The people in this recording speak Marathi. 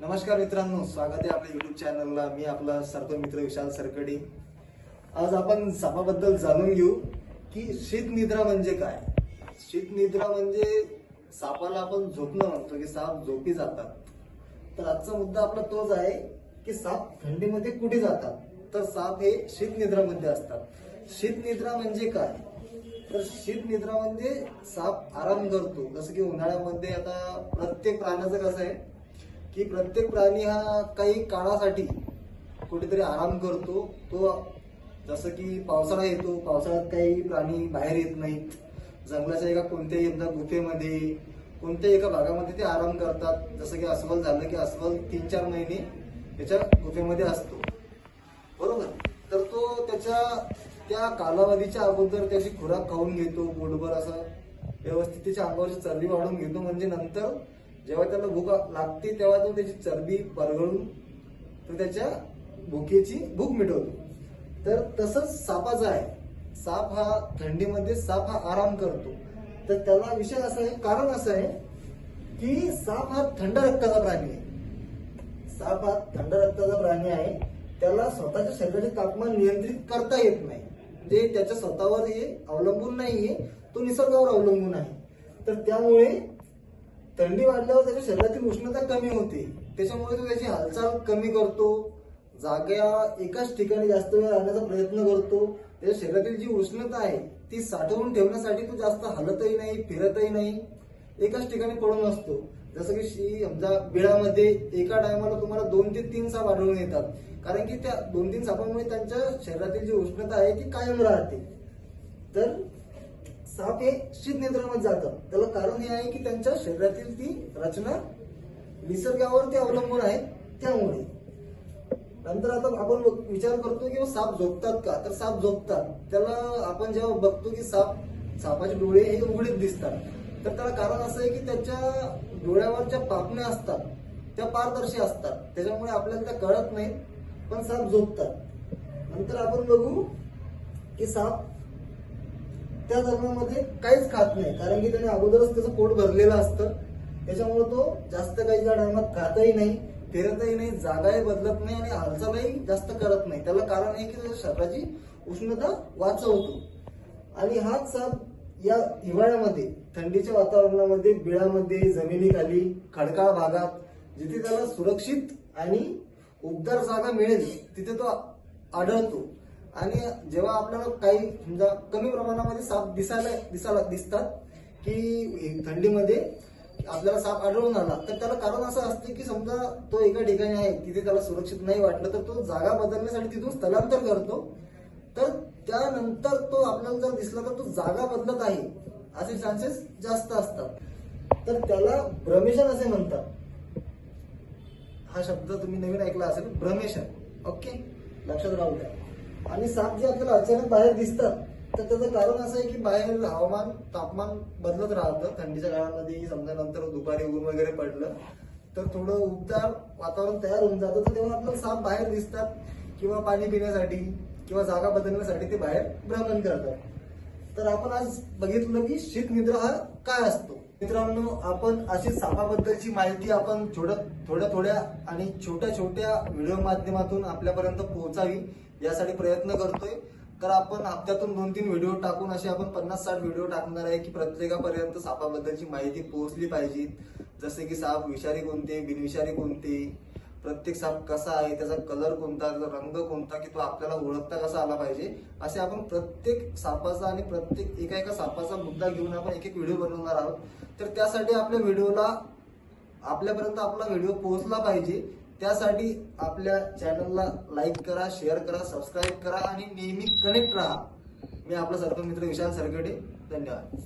नमस्कार मित्रांनो स्वागत आहे आपल्या युट्यूब चॅनलला मी आपला सर्व मित्र विशाल सरकडे. आज आपण सापाबद्दल जाणून घेऊ की शीत निद्रा म्हणजे काय? शीत निद्रा म्हणजे सापाला आपण झोपणं म्हणतो की साप झोपी जातात. तर आजचा मुद्दा आपला तोच आहे की साप थंडीमध्ये कुठे जातात? तर साप हे शीत निद्रामध्ये असतात. शीत निद्रा म्हणजे काय? तर शीत निद्रा म्हणजे साप आराम करतो. जसं की उन्हाळ्यामध्ये आता प्रत्येक प्राण्याचं कसं आहे की प्रत्येक प्राणी हा काही काळासाठी कुठेतरी आराम करतो. तो जसं की पावसाळा येतो पावसाळ्यात काही प्राणी बाहेर येत नाहीत. जंगलाच्या एका कोणत्याही एकदा गुफेमध्ये कोणत्याही एका भागामध्ये ते आराम करतात. जसं की अस्वल झालं की अस्वल तीन चार महिने त्याच्या गुफेमध्ये असतो. बरोबर? तर तो त्याच्या त्या कालावधीच्या अगोदर त्याची खुराक खाऊन घेतो पोटभर असं व्यवस्थित त्याच्या अंगावरची चरबी वाढून घेतो. म्हणजे नंतर जेव्हा त्याला भूक लागते तेव्हा तो त्याची चरबी परगळून तो त्याच्या भुकेची भूक मिटवतो. तर तसंच सापाचं आहे साप हा थंडीमध्ये साप हा आराम करतो. तर त्याला विषय असा आहे कारण असं आहे की साप हा थंड रक्ताचा प्राणी आहे. साप हा थंड रक्ताचा प्राणी आहे त्याला स्वतःच्या शरीराचे तापमान नियंत्रित करता येत नाही. म्हणजे त्याच्या स्वतःवर हे अवलंबून नाहीये तो निसर्गावर अवलंबून आहे. तर त्यामुळे थंडी वाढल्यावर त्याच्या शरीरातील उष्णता कमी होते. त्याच्यामुळे तो त्याची हालचाल कमी करतो. जाग्या एकाच ठिकाणी जास्त वेळ राहण्याचा प्रयत्न करतो. त्याच्या शरीरातील जी उष्णता आहे ती साठवून ठेवण्यासाठी तो जास्त हलतही नाही फिरतही नाही. एकाच ठिकाणी पडून असतो. जसं की शी- समजा बिळामध्ये एका टायमाला तुम्हाला दोन ते तीन साप आढळून येतात. कारण की त्या दोन तीन सापांमुळे त्यांच्या शरीरातील जी उष्णता आहे ती कायम राहते. तर साप हे शीत नियंत्रणामध्ये जातं. त्याला कारण हे आहे की त्यांच्या शरीरातील ती रचना निसर्गावर ते अवलंबून आहेत त्यामुळे. नंतर आता आपण विचार करतो की साप झोपतात का? तर साप झोपतात. त्याला आपण जेव्हा बघतो की साप सापाचे डोळे हे उघडीत दिसतात. तर त्याला कारण असं आहे की त्याच्या डोळ्यावरच्या पापण्या असतात. त्या पारदर्शी असतात. त्याच्यामुळे आपल्याला त्या कळत नाहीत पण साप झोपतात. नंतर आपण बघू की साप त्या धर्मामध्ये काहीच खात नाही. कारण की त्याने अगोदरच त्याचं पोट भरलेलं असतं. त्याच्यामुळे तो जास्त काही त्या टायमात खातही नाही फिरतही नाही जागाही बदलत नाही आणि हालचालही जास्त करत नाही. त्याला कारण आहे की त्याच्या शरीराची उष्णता वाचवतो. आणि हाच साप या हिवाळ्यामध्ये थंडीच्या वातावरणामध्ये बिळामध्ये जमिनीखाली खडकाळ भागात जिथे त्याला सुरक्षित आणि उबदार जागा मिळेल तिथे तो आढळतो. आणि जेव्हा आपल्याला काही समजा कमी प्रमाणामध्ये साप दिसायला दिसायला दिसतात की थंडीमध्ये आपल्याला साप आढळून आला तर त्याला कारण असं असते की समजा तो एका ठिकाणी आहे तिथे त्याला सुरक्षित नाही वाटलं तर तो जागा बदलण्यासाठी तिथून स्थलांतर करतो. तर त्यानंतर तो आपल्याला जर दिसला तर तो जागा बदलत आहे असे चान्सेस जास्त असतात. तर त्याला भ्रमेशन असे म्हणतात. हा शब्द तुम्ही नवीन ऐकला असेल भ्रमेशन. ओके? लक्षात राहू द्या. आणि साप जे आपल्याला अचानक बाहेर दिसतात तर त्याचं कारण असं आहे की बाहेर हवामान तापमान बदलत राहतं. थंडीच्या काळामध्ये समजा नंतर दुपारी ऊन वगैरे पडलं तर थोडं उबदार वातावरण तयार होऊन जातं. तर तेव्हा आपल्याला साप बाहेर दिसतात किंवा पाणी पिण्यासाठी किंवा जागा बदलण्यासाठी ते बाहेर भ्रमण करतात. तर आपण आज बघितलं की शीत निद्रा हा काय असतो? मित्रांनो आपण अशी सापाबद्दलची माहिती आपण थोड्या थोड्या थोड्या आणि छोट्या छोट्या व्हिडिओ माध्यमातून आपल्यापर्यंत पोहोचावी. यासाठी प्रयत्न करतोय. तर आपण हप्त्यातून दोन तीन व्हिडिओ टाकून असे आपण पन्नास साठ व्हिडिओ टाकणार आहे की प्रत्येकापर्यंत सापाबद्दलची माहिती पोहोचली पाहिजे जसे की साप विषारी कोणते बिनविषारी कोणते प्रत्येक साप कसा आहे त्याचा कलर कोणता त्याचा रंग कोणता की तो आपल्याला ओळखता कसा आला पाहिजे असे आपण प्रत्येक सापाचा आणि प्रत्येक एका एका सापाचा मुद्दा घेऊन आपण एक एक व्हिडिओ बनवणार आहोत. तर त्यासाठी आपल्या व्हिडिओला आपल्यापर्यंत आपला व्हिडिओ पोहोचला पाहिजे. त्यासाठी आपल्या चॅनलला लाईक करा शेअर करा सबस्क्राईब करा आणि नेहमी कनेक्ट राहा. मी आपला सर्व मित्र विशाल सरकडे धन्यवाद.